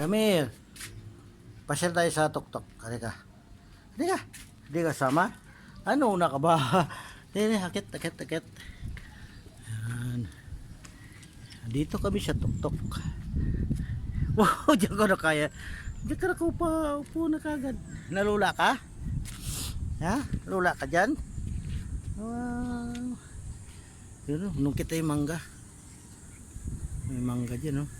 Come here. Pasyal tayo sa tuktok. Halika. Halika. Hindi sama? Ano una ka ba? Hindi, akit, akit, akit. Yan. Dito kami sa tuktok. Wow, diyan ko na kaya. Diyan ka na ko pa, upo na kagad. Nalula ka? Ha? Lula ka dyan? Wow. Yun, nung kita yung mangga. May mangga dyan, oh.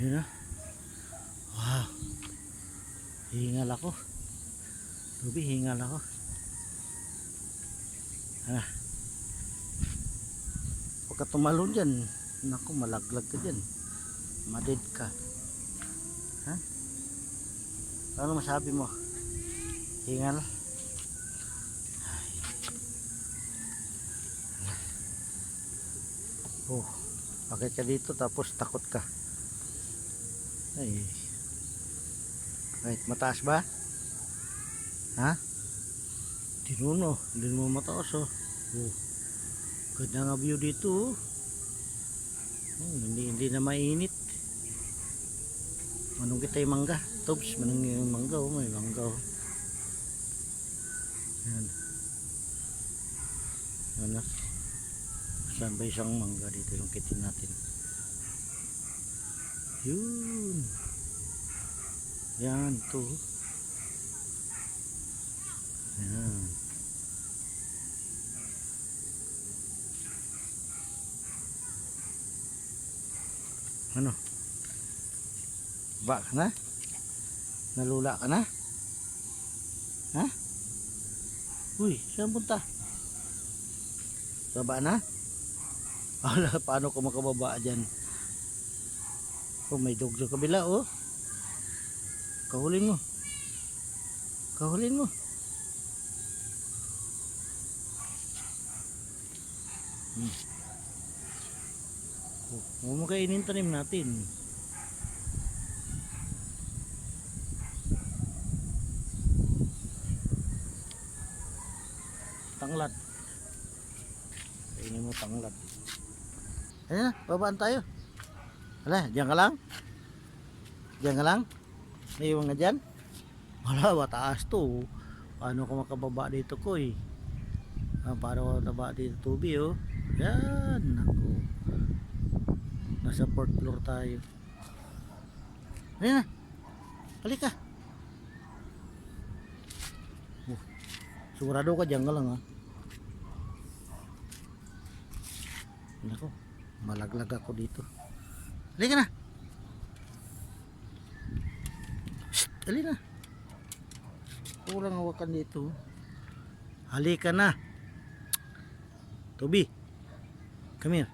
Yun, oh. Wow. Hingal ako. Ruby, hingal ako. Ano? Huwag ka tumalon dyan. Naku, malaglag ka dyan. Madid ka. Ha? Ano masabi mo? Hingal? Oh, bakit ka dito tapos takot ka? Ay. Right, mataas ba? Ha? Tinuno, hindi mo mataas oh. Oh. Ganda nga view dito oh. Oh, hindi, hindi na mainit. Manong kita yung mangga. Tops, manong yung mangga oh. May mangga oh. Yan. Yan na. Saan ba isang mangga dito yung kitin natin? Yun. Yan, to. Yan. Ano? Ba ka na? Nalula ka na? Ha? Uy, saan punta? Baba na? Ala, paano ko makababa dyan? Oh, may dog sa kabila, oh. Kahulin mo. Kahulin mo. Hmm. Oh, huwag mo kainin tanim natin. Tanglad. Kainin mo tanglad. Ayan babaan tayo. Hala, diyan ka lang? Diyan ka lang? May iwan nga dyan? Wala, mataas to. Paano ko makababa dito ko eh? Ah, paano ko taba dito tubi oh? Yan, naku. Nasa fourth floor tayo. Ayan na. Halika. Oh, sigurado ka dyan ka lang ah. Nako, malaglag ako dito. Halika na. Shh, dali na. Kulang hawakan dito. Halika na. Toby. Come here.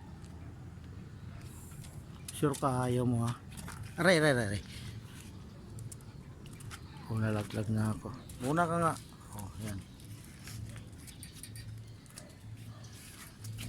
Sure ka ayaw mo ha? Aray, aray, aray. Oh, nalaglag na ako. Muna ka nga. Oh, yan.